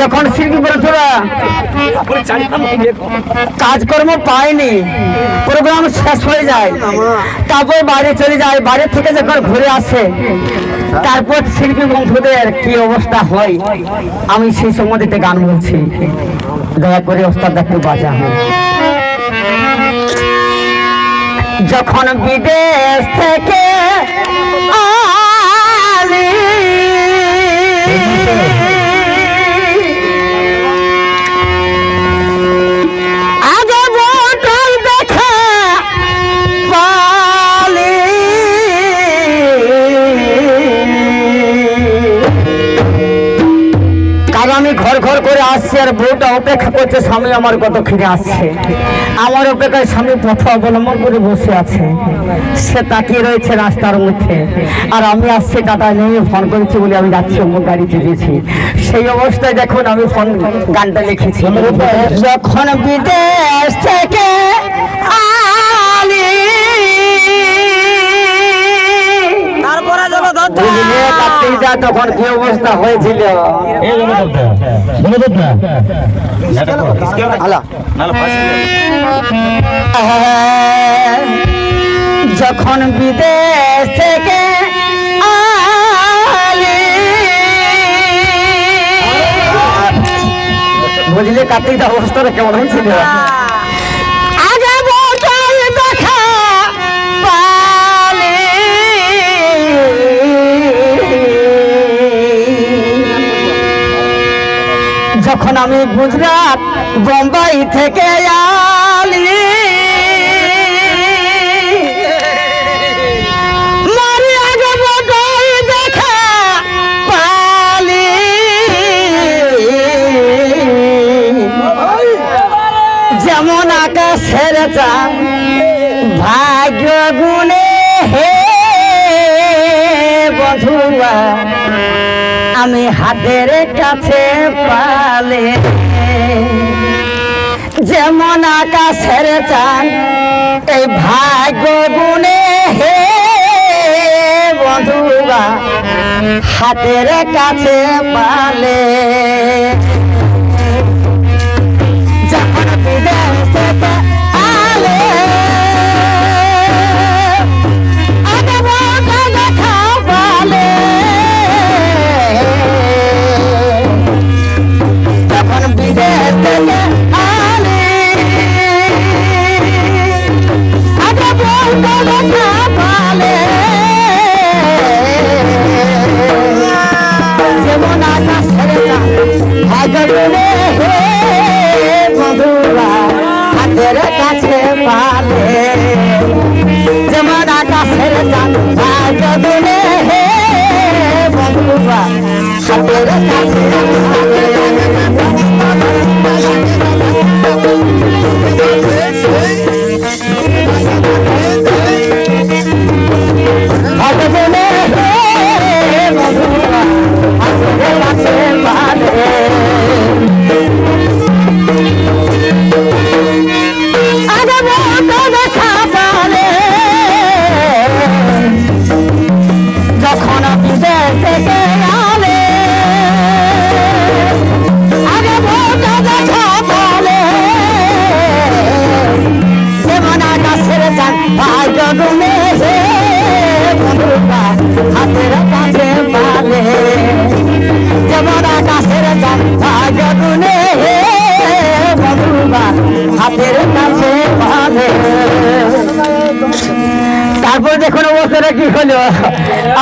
যখন বন্ধুরা কাজকর্ম পায়নি প্রোগ্রাম শেষ হয়ে যায়, তারপর বাইরে চলে যায়, বাইরে থেকে যখন ঘুরে আসে, তারপর শিল্পী বন্ধুদের কি অবস্থা হয়, আমি সেই সম্বন্ধে গান বলছি। দয়া করে ওস্তাদ একটু বাজা যখন বিদেশ থেকে আমি ঘর ঘর করে আসছি আর বউটা অপেক্ষা করছে, স্বামী আমার কত ফিরে আসছে? আমার অপেক্ষায় স্বামী পথ অবলম্বন করে বসে আছে। সে তাকিয়ে রয়েছে রাস্তার মধ্যে। আর আমি আসছি টাটা নেমে ফোন করেছি বলে আমি যাচ্ছি অমুক গাড়িতে দিয়েছি সেই অবস্থায় দেখুন আমি ফোন গানটা লিখেছি। যখন বিদেশ থেকে আলি তখন কি অবস্থা হয়েছিল? যখন বিদেশ থেকে বুঝলে কার্তিকটা অবস্থাটা কেমন হয়েছিল? যখন আমি গুজরাট বোম্বাই থেকে আলি যেমন ভাগ্য গুণে হে বধুয়া হাতের কাছে পালে। যেমন আকাশের চান এই ভাগ্য গুণে হে বধুয়া হাতের কাছে পালে। দেখা পালে যখন বিদেশ থেকে আলে আগে বলতে দেখা পালে যেমন আকাশের চান ভাগ্য দেখুন কি হলো?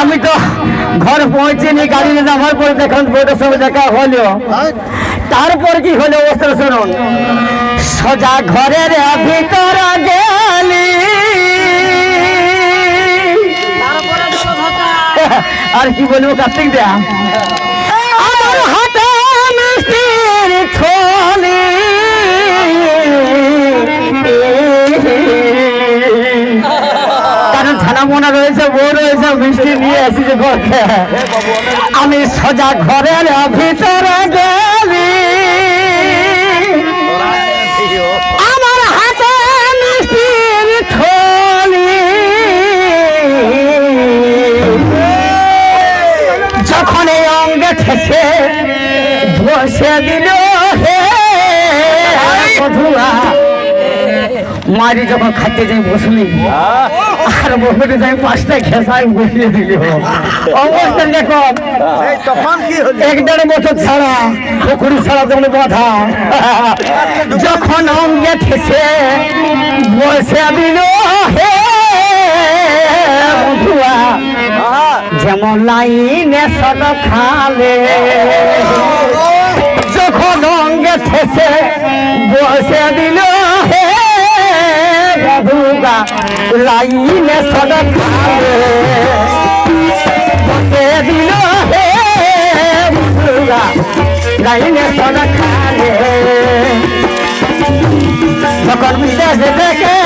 আমি তো ঘর পৌঁছিনি গাড়িতে নামার পরে দেখুন বোর্ডের সঙ্গে দেখা হলো। তারপর কি হলো অবস্থা শুনুন। সোজা ঘরের ভিতর গেলি। আর কি বলব কার্তিক দেয়া মিষ্টি নিয়ে এসেছে ঘরকে। আমি সোজা ঘরের ভিতরে গেলি। আমার হাতে মিষ্টির থলি। যখন এই অঙ্গে ঠেসে বসে দিল মারি যখন খাইতে যাই বসলি আর বসে যাই পাঁচটা খেসাই বসিয়ে দিল অবস্থা দেখো তখন কি হলো? এক দেড় বছর ছাড়া পুকুরি ছাড়া যখন বাধা। যখন অঙ্গে ঠেসে বসে দিল হে বধুয়া যেমন লাইনে সদ খালে। যখন অঙ্গে ঠেসে বসে দিল হে বধুয়া লাইনে সদ খালে বসে দিল হে বধুয়া লাইনে সদ খালে যখন বিদেশ থেকে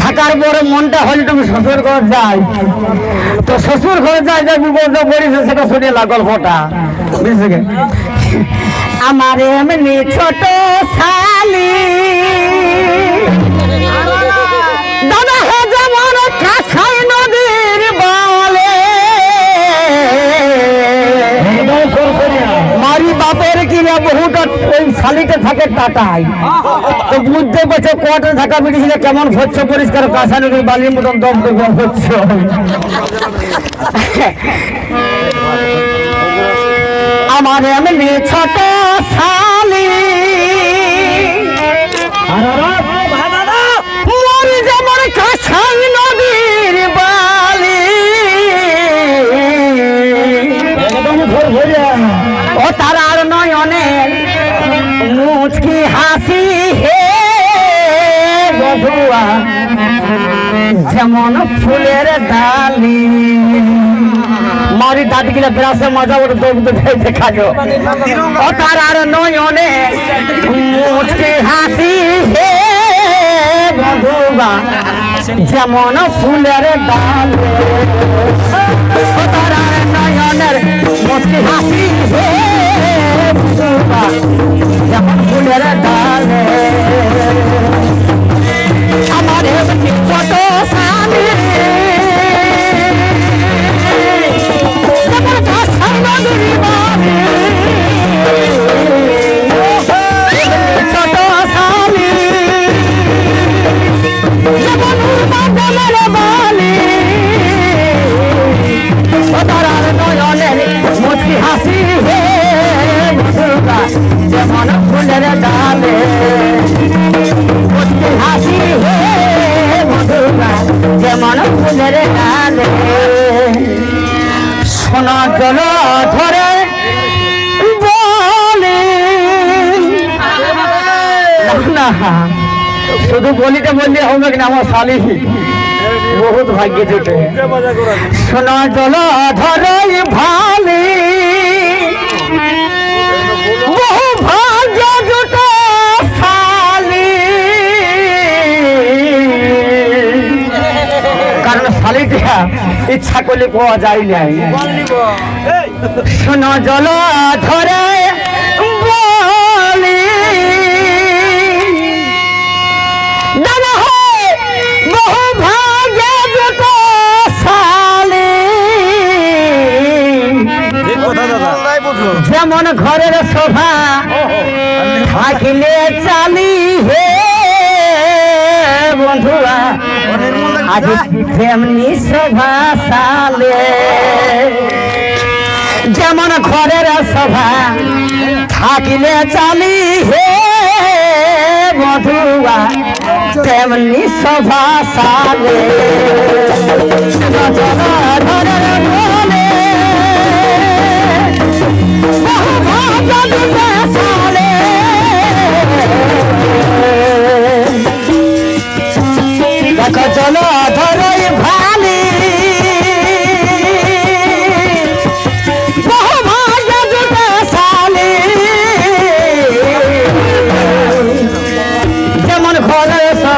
থাকার পরে মনটা হলে তুমি শ্বশুর ঘর যাই তো শ্বশুর ঘর যাই যে বিপদ পড়েছে, সেটা শুনে লাগ গল্পটা। বুঝছে? আমার এমনি ছোট শালি। টাটাই তো বুঝতে পারছ কোয়ার্টার থাকা বেরিয়েছিল কেমন পরিষ্কার বালির মতন দম হচ্ছে। আমার এমনি ছোট শালি। আর মন যেমন মুচকি হে বধুয়া, যেমন ফুলের ডালি। মারি দাঁত গিলা বেড়াসে মজা ওর দৌড়তে যাইতে খাজো ও তার তারার নয়নে মুচকি হাসি হে বধুয়া, যেমন ফুলের ডালি। ও তার তারার নয়নের মুচকি হাসি হে বধুয়া যেমন ফুলের ডালে আমার শুধু বলিতে বললে হবে না আমার শালি। বহুত ভাগ্যে জুটে। সোনা জল ধরে ভালে। বহু ভাগ্য জুটে শালি। কারণ শালিটা ইচ্ছা করলে পাওয়া যায় নাই। শোনো জল ধরে যেমন ঘরের শোভা থাকিলে চালি হে বন্ধুরা আজ তেমনি শোভা সালে? যেমন ঘরের শোভা থাকিলে চালি হে বধুয়া তেমনি সভা সালে।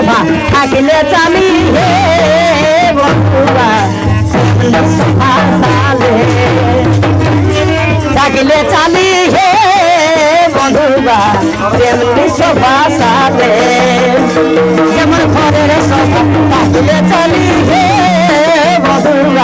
সভা থাকিলে চালি হে বন্ধুরা থাকিলে চালি হে বন্ধুরা, তেমনি সভা সালে যেমন ঘরের সভা, থাকলে চালি হে বন্ধুরা।